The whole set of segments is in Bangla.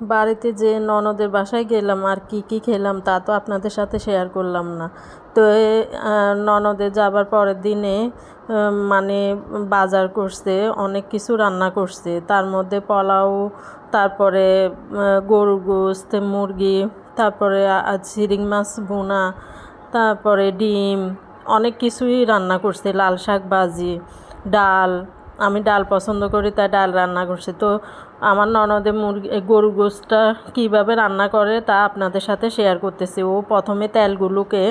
বাড়িতে যে ননদের বাসায় গেলাম আর কি কি খেলাম তা তো আপনাদের সাথে শেয়ার করলাম না। তো ননদে যাবার পরের দিনে মানে বাজার করছে, অনেক কিছু রান্না করছে। তার মধ্যে পোলাও, তারপরে গরুর গোস্ত, মুরগি, তারপরে ঝিরিং মাছ বোনা তারপরে ডিম, অনেক কিছুই রান্না করছে। লাল শাক ভাজি, ডাল, আমি ডাল পছন্দ করি, তাই ডাল রান্না করছি। তো আমার ননদে মুরগি গরু গোশটা কীভাবে রান্না করে তা আপনাদের সাথে শেয়ার করতেছি। ও প্রথমে তেলগুলোকে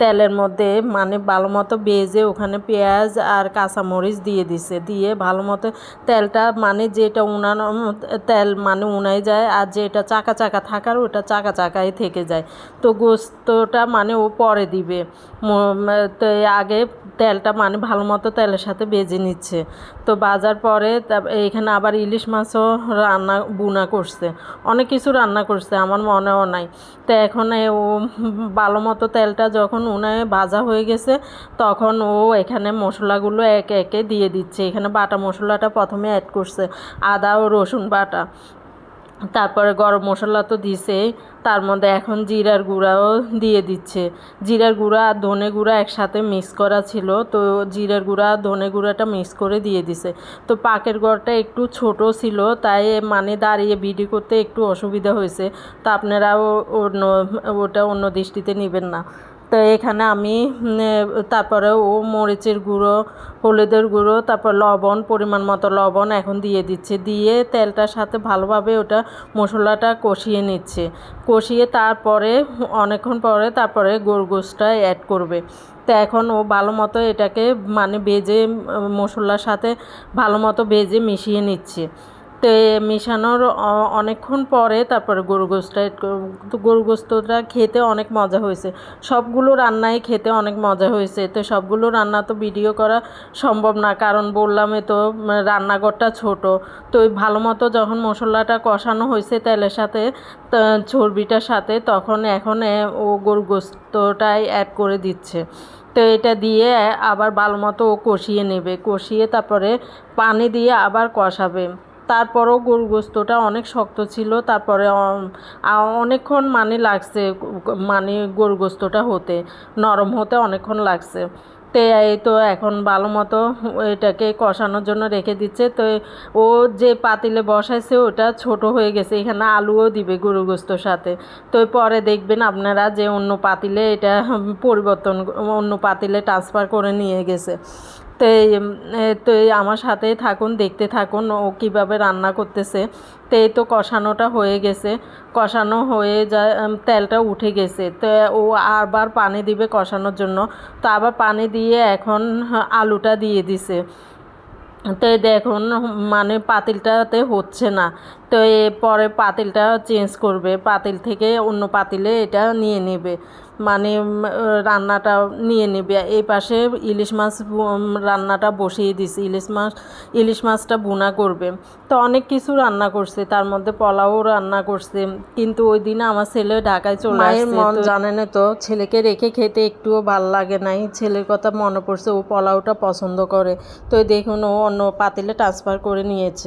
তেলের মধ্যে মানে ভালো মতো বেজে ওখানে পেঁয়াজ আর কাঁচামরিচ দিয়ে দিছে। দিয়ে ভালো মতো তেলটা মানে যেটা উনানো তেল মানে উনাই যায় আর যেটা চাকা চাকা থাকার ওটা চাকা চাকাই থেকে যায়। তো গোস্তটা মানে ও পরে দিবে। তো আগে তেলটা মানে ভালো মতো তেলের সাথে বেজে নিচ্ছে। তো বাজার পরে এখানে আবার ইলিশ মাছও রান্না বুনা করছে, অনেক কিছু রান্না করছে, আমার মনেও নাই। তো এখন ও ভালো মতো তেলটা যখন উনায় ভাজা হয়ে গেছে, তখন ও এখানে মশলাগুলো একে একে দিয়ে দিচ্ছে। এখানে বাটা মশলাটা প্রথমে অ্যাড করছে, আদা ও রসুন বাটা। তারপরে গরম মশলা তো দিছেই তার মধ্যে এখন জিরার গুঁড়াও দিয়ে দিচ্ছে। জিরার গুঁড়া আর ধনে গুঁড়া একসাথে মিক্স করা ছিল, তো জিরার গুঁড়া আর ধনে গুঁড়াটা মিক্স করে দিয়ে দিছে। তো পাকের গড়টা একটু ছোট ছিল, তাই মানে দাঁড়িয়ে বিডি করতে একটু অসুবিধা হয়েছে। তো আপনারাও অন্য, ওটা অন্য দৃষ্টিতে নেবেন না। তো এখানে আমি তারপরে ও মরিচের গুঁড়ো, হলুদের গুঁড়ো, তারপর লবণ, পরিমাণ মতো লবণ এখন দিয়ে দিচ্ছে। দিয়ে তেলটার সাথে ভালোভাবে ওটা মশলাটা কষিয়ে নিচ্ছে। কষিয়ে তারপরে, অনেকক্ষণ পরে তারপরে গোশটা অ্যাড করবে। তো এখন ও ভালো মতো এটাকে মানে বেজে মশলার সাথে ভালো মতো বেজে মিশিয়ে নিচ্ছে। তো মেশানোর অনেকক্ষণ পরে তারপরে গরু গোস্তটা গরু গোস্তটা খেতে অনেক মজা হয়েছে। সবগুলো রান্নাই খেতে অনেক মজা হয়েছে। তো সবগুলো রান্না তো ভিডিও করা সম্ভব না, কারণ বললাম তো রান্নাঘরটা ছোট। তো ওই ভালো মতো যখন মশলাটা কষানো হয়েছে তেলের সাথে চর্বিটার সাথে, তখন এখন ও গরু গোস্তটাই অ্যাড করে দিচ্ছে। তো এটা দিয়ে আবার ভালো মতো ও কষিয়ে নেবে। কষিয়ে তারপরে পানি দিয়ে আবার কষাবে। তারপরও গরু গোস্তটা অনেক শক্ত ছিল, তারপরে অনেকক্ষণ মানে লাগছে মানে গরু গোস্তটা হতে, নরম হতে অনেকক্ষণ লাগছে। তো, এই তো এখন ভালো মতো এটাকে কষানোর জন্য রেখে দিচ্ছে। তো, ও যে পাতিলে বসাইছে ওটা ছোট হয়ে গেছে, এখানে আলুও দিবে গরু সাথে। তো, পরে দেখবেন আপনারা যে অন্য পাতিলে এটা পরিবর্তন, অন্য পাতিলে ট্রান্সফার করে নিয়ে গেছে। তো তো আমার সাথেই থাকুন, দেখতে থাকুন ও কীভাবে রান্না করতেছে। তো এই তো কষানোটা হয়ে গেছে। কষানো হয়ে যায় তেলটা উঠে গেছে। তো ও আবার পানি দিবে কষানোর জন্য। তো আবার পানি দিয়ে এখন আলুটা দিয়ে দিছে। তো দেখুন মানে পাতিলটাতে হচ্ছে না। তো এরপরে পাতিলটা চেঞ্জ করবে। পাতিল থেকে অন্য পাতিলে এটা নিয়ে নেবে। মানে রান্নাটা নিয়ে নেবে। এই পাশে ইলিশ মাছ রান্নাটা বসিয়ে দিছি ইলিশ মাছ ইলিশ মাছটা ভুনা করবে। তো অনেক কিছু রান্না করছে। তার মধ্যে পোলাও রান্না করছে। কিন্তু ওই দিনে আমার ছেলে ঢাকায় চলে মায়ের আসছে। মন তো জানেন তো ছেলেকে রেখে খেতে একটুও ভালো লাগে নাই। ছেলের কথা মনে পড়ছে ও পোলাওটা পছন্দ করে। তো দেখুন ও অন্য পাতিলে ট্রান্সফার করে নিয়েছে।